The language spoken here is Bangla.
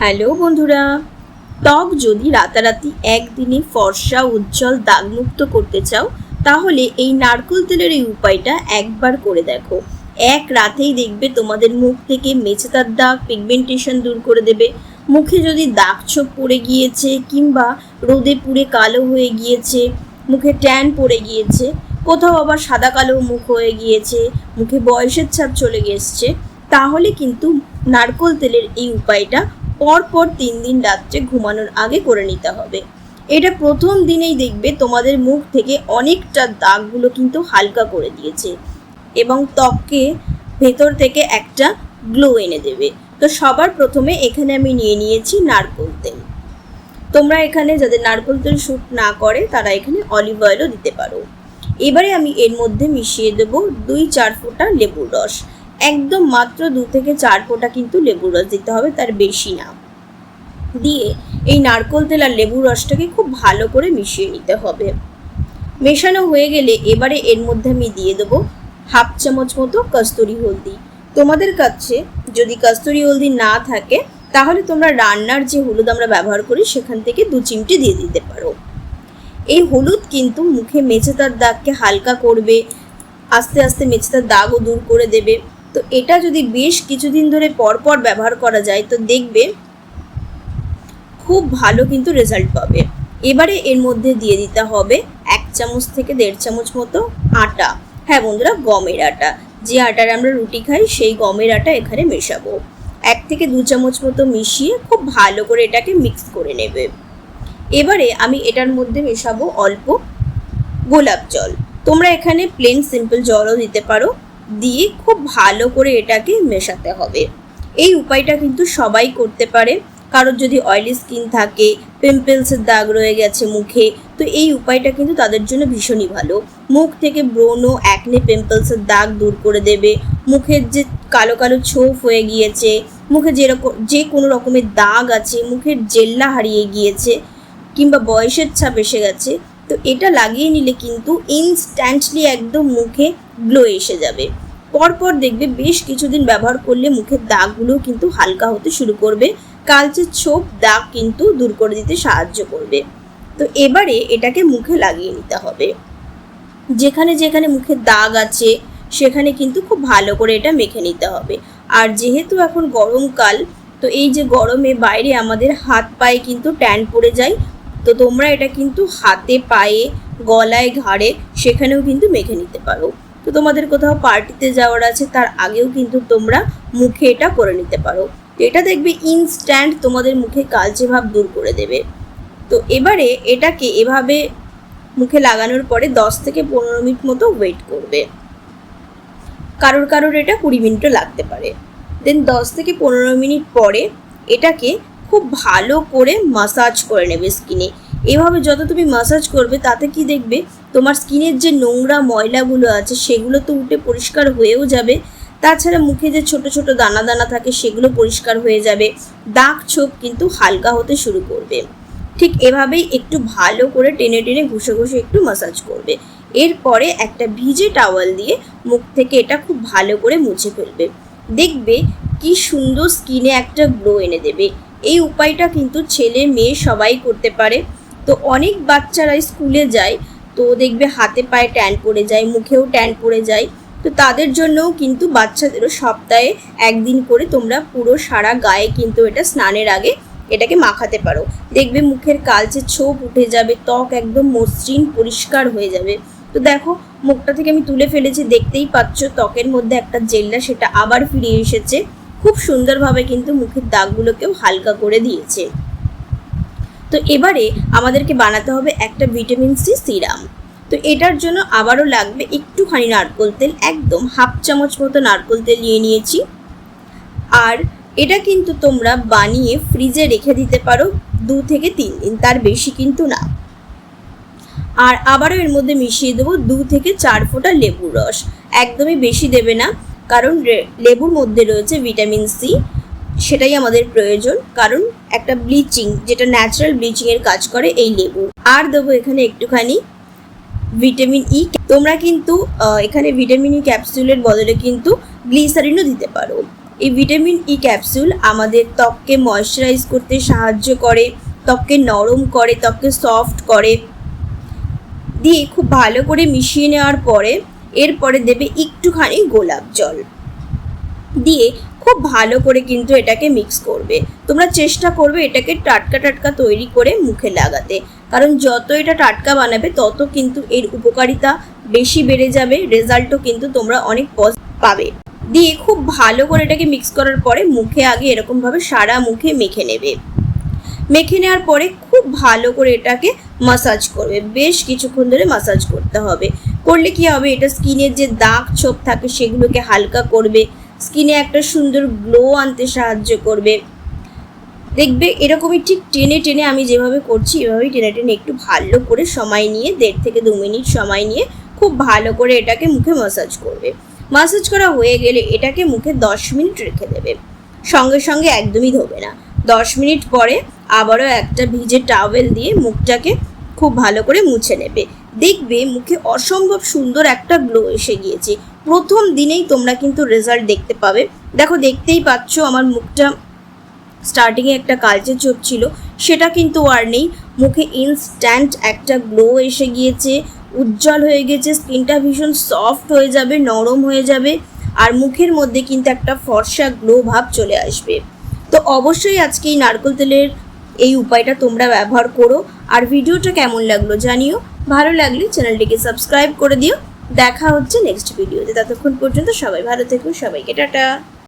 হ্যালো বন্ধুরা। ত্বক যদি রাতারাতি একদিনে ফর্সা, উজ্জ্বল, দাগমুক্ত করতে চাও, তাহলে এই নারকেল তেলের এই উপায়টা একবার করে দেখো। এক রাতেই দেখবে তোমাদের মুখ থেকে মেছেতার দাগ পিগমেন্টেশন দূর করে দেবে। মুখে যদি দাগ ছোপ পড়ে গিয়েছে কিংবা রোদে পুড়ে কালো হয়ে গিয়েছে, মুখে ট্যান পড়ে গিয়েছে, কোথাও আবার সাদা কালো মুখ হয়ে গিয়েছে, মুখে বয়সের ছাপ চলে গেছে তাহলে কিন্তু নারকোল তেলের এই উপায়টা পর পর তিন দিন রাত্রে ঘুমানোর আগে করে নিতে হবে। এটা প্রথম দিনেই দেখবে তোমাদের মুখ থেকে অনেকটা দাগগুলো কিন্তু হালকা করে দিয়েছে এবং ত্বককে ভেতর থেকে একটা গ্লো এনে দেবে। তো সবার প্রথমে এখানে আমি নিয়ে নিয়েছি নারকোল তেল। তোমরা এখানে যাদের নারকোল তেল শ্যুট না করে, তারা এখানে অলিভ অয়েলও দিতে পারো। এবারে আমি এর মধ্যে মিশিয়ে দেব দুই চার ফোঁটা লেবুর রস। একদম মাত্র দু থেকে চার ফোঁটা কিন্তু লেবুর রস দিতে হবে, তার বেশি না। দিয়ে এই নারকোল তেল আর লেবুর রসটাকে খুব ভালো করে মিশিয়ে নিতে হবে। মেশানো হয়ে গেলে এবারে এর মধ্যে আমি দিয়ে দেবো হাফ চামচ মতো কস্তুরি হলদি। তোমাদের কাছে যদি কস্তুরি হলদি না থাকে, তাহলে তোমরা রান্নার যে হলুদ আমরা ব্যবহার করি, সেখান থেকে দু চিমটি দিয়ে দিতে পারো। এই হলুদ কিন্তু মুখে মেছেতার দাগকে হালকা করবে, আস্তে আস্তে মেছেতার দাগও দূর করে দেবে। তো এটা যদি বেশ কিছুদিন ধরে পরপর ব্যবহার করা যায়, তো দেখবে খুব ভালো কিন্তু রেজাল্ট পাবে। এবারে এর মধ্যে দিয়ে দিতে হবে এক চামচ থেকে দেড় চামচ মতো আটা। হ্যাঁ বন্ধুরা, গমের আটা। যে আটার আমরা রুটি খাই, সেই গমের আটা এখানে মেশাবো। এক থেকে দু চামচ মতো মিশিয়ে খুব ভালো করে এটাকে মিক্স করে নেবে। এবারে আমি এটার মধ্যে মেশাবো অল্প গোলাপ জল। তোমরা এখানে প্লেন সিম্পল জলও দিতে পারো। দিয়ে খুব ভালো করে এটাকে মেশাতে হবে। এই উপায়টা কিন্তু সবাই করতে পারে। কারোর যদি অয়েলি স্কিন থাকে পিম্পলসের দাগ রয়ে গেছে মুখে, তো এই উপায়টা কিন্তু তাদের জন্য ভীষণই ভালো। মুখ থেকে ব্রণ ও অ্যাকনে পিম্পলসের দাগ দূর করে দেবে। মুখের যে কালো কালো ছোপ হয়ে গিয়েছে, মুখে যেরকম, যে কোনো রকমের দাগ আছে, মুখের জেল্লা হারিয়ে গিয়েছে, কিংবা বয়সের ছাপ এসে গেছে, তো এটা লাগিয়ে নিলে কিন্তু ইনস্ট্যান্টলি একদম মুখে গ্লো এসে যাবে। পরপর দেখবে বেশ কিছুদিন ব্যবহার করলে মুখের দাগগুলো কিন্তু হালকা হতে শুরু করবে। কালচে ছোপ, দাগ কিন্তু দূর করে দিতে সাহায্য করবে। তো এবারে এটাকে মুখে লাগিয়ে নিতে হবে। যেখানে যেখানে মুখে দাগ আছে, সেখানে কিন্তু খুব ভালো করে এটা মেখে নিতে হবে। আর যেহেতু এখন গরমকাল তো এই যে গরমে বাইরে আমাদের হাত পায়ে কিন্তু ট্যান পড়ে যায়, তো তোমরা এটা কিন্তু হাতে, পায়ে, গলায়, ঘাড়ে, সেখানেও কিন্তু মেখে নিতে পারো। তো তোমাদের কোথাও পার্টিতে যাওয়ার আছে, তার আগেও কিন্তু তোমরা মুখে এটা করে নিতে পারো। এটা দেখবে ইনস্ট্যান্ট তোমাদের মুখে কালচে ভাব দূর করে দেবে। তো এবারে এটাকে এভাবে মুখে লাগানোর পরে দশ থেকে পনেরো মিনিট মতো ওয়েট করবে। কারোর কারোর এটা কুড়ি মিনিটও লাগতে পারে। দেন দশ থেকে পনেরো মিনিট পরে এটাকে খুব ভালো করে মাসাজ করে নেবে স্কিনে এভাবে যত তুমি মাসাজ করবে, তাতে কি দেখবে তোমার স্কিনের যে নোংরা ময়লাগুলো আছে, সেগুলো তো উঠে পরিষ্কার হয়েও যাবে। তাছাড়া মুখে যে ছোট ছোট দানা দানা থাকে, সেগুলো পরিষ্কার হয়ে যাবে। দাগ ছোপ কিন্তু হালকা হতে শুরু করবে। ঠিক এভাবেই একটু ভালো করে টেনে টেনে ঘষে ঘষে একটু মাসাজ করবে। এরপরে একটা ভিজে টাওয়াল দিয়ে মুখ থেকে এটা খুব ভালো করে মুছে ফেলবে। দেখবে কি সুন্দর স্কিনে একটা গ্লো এনে দেবে। এই উপায়টা কিন্তু ছেলে মেয়ে সবাই করতে পারে। তো অনেক বাচ্চারাই স্কুলে যায় তো দেখবে হাতে পায়ে ট্যান পড়ে যায়, মুখেও ট্যান পড়ে যায়। তো তাদের জন্যও কিন্তু বাচ্চাদেরও সপ্তাহে একদিন করে তোমরা পুরো সারা গায়ে কিন্তু এটা স্নানের আগে এটাকে মাখাতে পারো। দেখবে মুখের কালচে ছোপ উঠে যাবে, ত্বক একদম মসৃণ, পরিষ্কার হয়ে যাবে। তো দেখো, মুখটা থেকে আমি তুলে ফেলেছি, দেখতেই পাচ্ছ ত্বকের মধ্যে একটা জেল্লা, সেটা আবার ফিরে এসেছে। খুব সুন্দরভাবে কিন্তু মুখের দাগগুলোকেও হালকা করে দিয়েছে। তো এবারে আমাদেরকে বানাতে হবে একটা ভিটামিন সি সিরাম। তো এটার জন্য আবারও লাগবে একটুখানি নারকোল তেল, একদম হাফ চামচ মতো নারকোল তেল নিয়ে নিয়েছি। আর এটা কিন্তু তোমরা বানিয়ে ফ্রিজে রেখে দিতে পারো দু থেকে তিন দিন, তার বেশি কিন্তু না। আর আবারও এর মধ্যে মিশিয়ে দেবো দু থেকে চার ফোঁটা লেবুর রস। একদমই বেশি দেবে না, কারণ লেবুর মধ্যে রয়েছে ভিটামিন সি, সেটাই আমাদের প্রয়োজন। কারণ একটা ব্লিচিং যেটা ন্যাচারাল ব্লিচিংয়ের কাজ করে এই লেবু। আর দেবো এখানে একটুখানি ভিটামিন ই তোমরা কিন্তু এখানে ভিটামিন ই ক্যাপসুলের বদলে কিন্তু গ্লিসারিনও দিতে পারো। এই ভিটামিন ই ক্যাপসুল আমাদের ত্বককে ময়শ্চারাইজ করতে সাহায্য করে, ত্বককে নরম করে, ত্বককে সফট করে। দিয়ে খুব ভালো করে মিশিয়ে নেওয়ার পরে, এরপরে দেবে একটুখানি গোলাপ জল। দিয়ে খুব ভালো করে কিন্তু এটাকে মিক্স করবে। তোমরা চেষ্টা করবে এটাকে টাটকা টাটকা তৈরি করে মুখে লাগাতে। কারণ যত এটা টাটকা বানাবে, তত কিন্তু এর উপকারিতা বেশি বেড়ে যাবে রেজাল্টও কিন্তু তোমরা অনেক পজ- পাবে। দিয়ে খুব ভালো করে এটাকে মিক্স করার পরে মুখে আগে এরকমভাবে সারা মুখে মেখে নেবে। মেখে নেওয়ার পরে খুব ভালো করে এটাকে মাসাজ করবে। বেশ কিছুক্ষণ ধরে মাসাজ করতে হবে। করলে কি হবে? এটা স্কিনের যে দাগ ছোপ থাকে, সেগুলোকে হালকা করবে। স্কিনে একটা সুন্দর গ্লো আনতে সাহায্য করবে। দেখবে এরকমই ঠিক টেনে টেনে আমি যেভাবে করছি, এভাবেই টেনে টেনে একটু ভালো করে সময় নিয়ে, দেড় থেকে দু মিনিট সময় নিয়ে খুব ভালো করে এটাকে মুখে মাসাজ করবে। মাসাজ করা হয়ে গেলে এটাকে মুখে দশ মিনিট রেখে দেবে। সঙ্গে সঙ্গে একদমই ধোবে না। দশ মিনিট পরে আবারও একটা ভিজে টাওয়েল দিয়ে মুখটাকে খুব ভালো করে মুছে নেবে। দেখবে মুখে অসম্ভব সুন্দর একটা গ্লো এসে গিয়েছে। প্রথম দিনেই তোমরা কিন্তু রেজাল্ট দেখতে পাবে। দেখো, দেখতেই পাচ্ছ আমার মুখটা স্টার্টিংয়ে একটা কালচে চোখ ছিল, সেটা কিন্তু আর নেই। মুখে ইনস্ট্যান্ট একটা গ্লো এসে গিয়েছে, উজ্জ্বল হয়ে গেছে, স্কিনটা ভীষণ সফট হয়ে যাবে, নরম হয়ে যাবে, আর মুখের মধ্যে কিন্তু একটা ফর্সা গ্লো ভাব চলে আসবে। তো অবশ্যই আজকে এই নারকেল তেলের এই উপায়টা তোমরা ব্যবহার করো। আর ভিডিওটা কেমন লাগল জানিও। ভালো লাগলে চ্যানেলটিকে সাবস্ক্রাইব করে দিও। দেখা হচ্ছে নেক্সট ভিডিওতে ততক্ষণ পর্যন্ত সবাই ভালো থেকো সবাইকে টাটা।